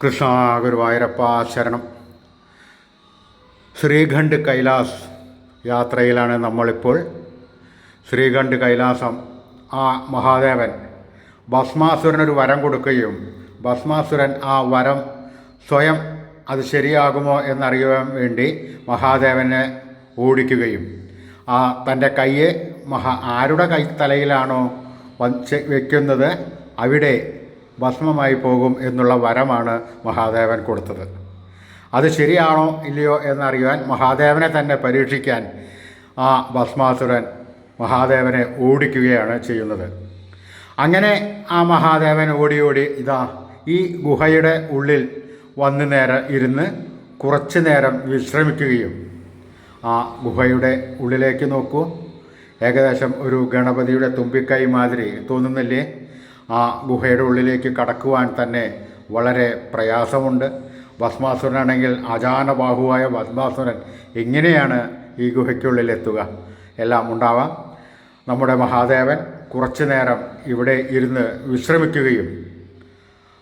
കൃഷ്ണ ഗുരുവായൂരപ്പ ശരണം ശ്രീഖണ്ഡ് കൈലാസ് യാത്രയിലാണ് നമ്മളിപ്പോൾ. ശ്രീഖണ്ഡ് കൈലാസം ആ മഹാദേവൻ ഭസ്മാസുരനൊരു വരം കൊടുക്കുകയും ഭസ്മാസുരൻ ആ വരം സ്വയം അത് ശരിയാകുമോ എന്നറിയുവാൻ വേണ്ടി മഹാദേവനെ ഓടിക്കുകയും ആ തന്റെ കയ്യെ മഹാ ആരുടെ കൈ തലയിലാണോ വയ്ക്കുന്നത് അവിടെ ഭസ്മമായി പോകും എന്നുള്ള വരമാണ് മഹാദേവൻ കൊടുത്തത്. അത് ശരിയാണോ ഇല്ലയോ എന്നറിയുവാൻ മഹാദേവനെ തന്നെ പരീക്ഷിക്കാൻ ആ ഭസ്മാസുരൻ മഹാദേവനെ ഓടിക്കുകയാണ് ചെയ്യുന്നത്. അങ്ങനെ ആ മഹാദേവൻ ഓടി ഓടി ഇതാ ഈ ഗുഹയുടെ ഉള്ളിൽ വന്നു നേരം ഇരുന്ന് കുറച്ച് നേരം വിശ്രമിക്കുകയും ആ ഗുഹയുടെ ഉള്ളിലേക്ക് നോക്കൂ. ഏകദേശം ഒരു ഗണപതിയുടെ തുമ്പിക്കൈ മാതിരി തോന്നുന്നില്ലേ? ആ ഗുഹയുടെ ഉള്ളിലേക്ക് കടക്കുവാൻ തന്നെ വളരെ പ്രയാസമുണ്ട്. ഭസ്മാസുരനാണെങ്കിൽ അജാനബാഹുവായ ഭസ്മാസുരൻ എങ്ങനെയാണ് ഈ ഗുഹയ്ക്കുള്ളിൽ എത്തുക. എല്ലാം ഉണ്ടാവാം. നമ്മുടെ മഹാദേവൻ കുറച്ചു നേരം ഇവിടെ ഇരുന്ന് വിശ്രമിക്കുകയും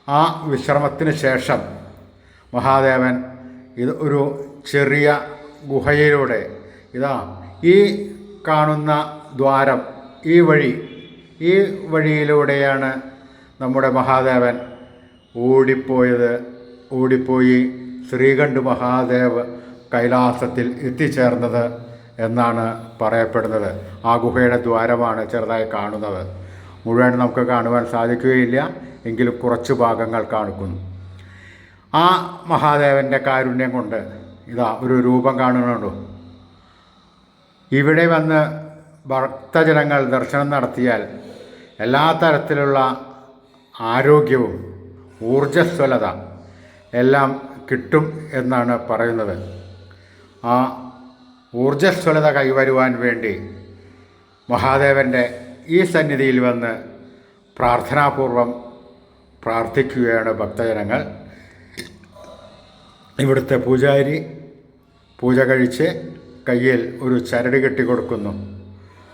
ആ വിശ്രമത്തിന് ശേഷം മഹാദേവൻ ഇത് ഒരു ചെറിയ ഗുഹയിലൂടെ ഇതാ ഈ കാണുന്ന ദ്വാരം ഈ വഴി ഈ വഴിയിലൂടെയാണ് നമ്മുടെ മഹാദേവൻ ഓടിപ്പോയത്. ഓടിപ്പോയി ശ്രീകണ്ഠ് മഹാദേവ് കൈലാസത്തിൽ എത്തിച്ചേർന്നത് എന്നാണ് പറയപ്പെടുന്നത്. ആ ഗുഹയുടെ ദ്വാരമാണ് ചെറുതായി കാണുന്നത്. മുഴുവൻ നമുക്ക് കാണുവാൻ സാധിക്കുകയില്ല എങ്കിലും കുറച്ച് ഭാഗങ്ങൾ കാണിക്കുന്നു ആ മഹാദേവന്റെ കാരുണ്യം കൊണ്ട് ഇതാ ഒരു രൂപം കാണുന്നുണ്ടോ? ഇവിടെ വന്ന് ഭക്തജനങ്ങൾ ദർശനം നടത്തിയാൽ എല്ലാ തരത്തിലുള്ള ആരോഗ്യവും ഊർജസ്വലത എല്ലാം കിട്ടും എന്നാണ് പറയുന്നത്. ആ ഊർജസ്വലത കൈവരുവാൻ വേണ്ടി മഹാദേവന്റെ ഈ സന്നിധിയിൽ വന്ന് പ്രാർത്ഥനാപൂർവം പ്രാർത്ഥിക്കുകയാണ് ഭക്തജനങ്ങൾ. ഇവിടുത്തെ പൂജാരി പൂജ കഴിച്ച് കയ്യിൽ ഒരു ചരട് കെട്ടിക്കൊടുക്കുന്നു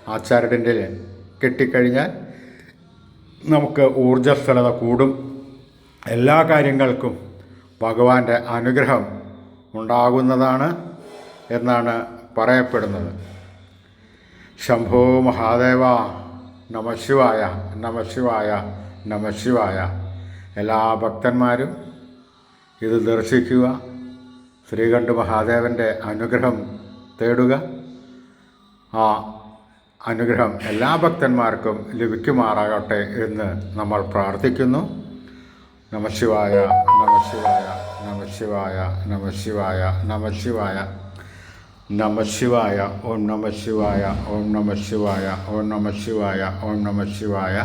ആ ചരടിന്റെ കെട്ടിക്കഴിഞ്ഞാൽ നമുക്ക് ഊർജസ്വലത കൂടും. എല്ലാ കാര്യങ്ങൾക്കും ഭഗവാന്റെ അനുഗ്രഹം ഉണ്ടാകുന്നതാണ് എന്നാണ് പറയപ്പെടുന്നത്. ശംഭോ മഹാദേവ നമശിവായ നമശിവായ നമശിവായ എല്ലാ ഭക്തന്മാരും ഇത് ദർശിക്കുക ശ്രീകണ്ഠ മഹാദേവന്റെ അനുഗ്രഹം തേടുക. ആ അനുഗ്രഹം എല്ലാ ഭക്തന്മാർക്കും ലഭിക്കുമാറാകട്ടെ എന്ന് നമ്മൾ പ്രാർത്ഥിക്കുന്നു നമശിവായ നമശിവായ നമശിവായ നമശിവായ നമശിവായ നമശിവായ ഓം നമശിവായ ഓം നമശിവായ ഓം നമശിവായ ഓം നമശിവായ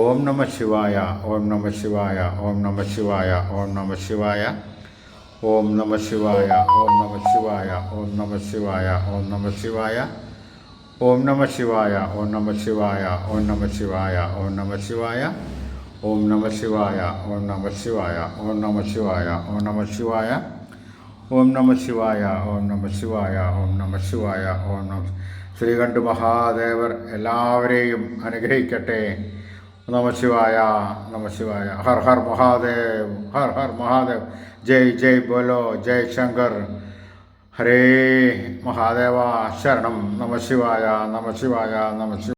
ഓം നമശിവായ ഓം നമശിവായ ഓം നമശിവായ ഓം നമശിവായ ഓം നമശിവായ ഓം നമശിവായ ഓം നമശിവായ ഓം നമശിവായ ഓം നമശിവായ ഓം നമശിവായ ഓം നമശിവായ ഓം നമശിവായ ഓം നമശിവായ ഓം നമശിവായ ഓം നമശിവായ ഓം നമശിവായ ഓം നമശിവായ ഓം നമശിവായ ഓം നമശിവായ ഓം നമ ശ്രീകണ്ഠ മഹാദേവർ എല്ലാവരെയും അനുഗ്രഹിക്കട്ടെ നമഃ ശിവായ ഹർ ഹർ മഹാദേവ് ഹർ ഹർ മഹാദേവ് ജയ് ജയ് ബോലോ ജയ് ശങ്കർ ഹരേ മഹാദേവ ശരണം. നമശിവായ നമശിവായ നമശിവായ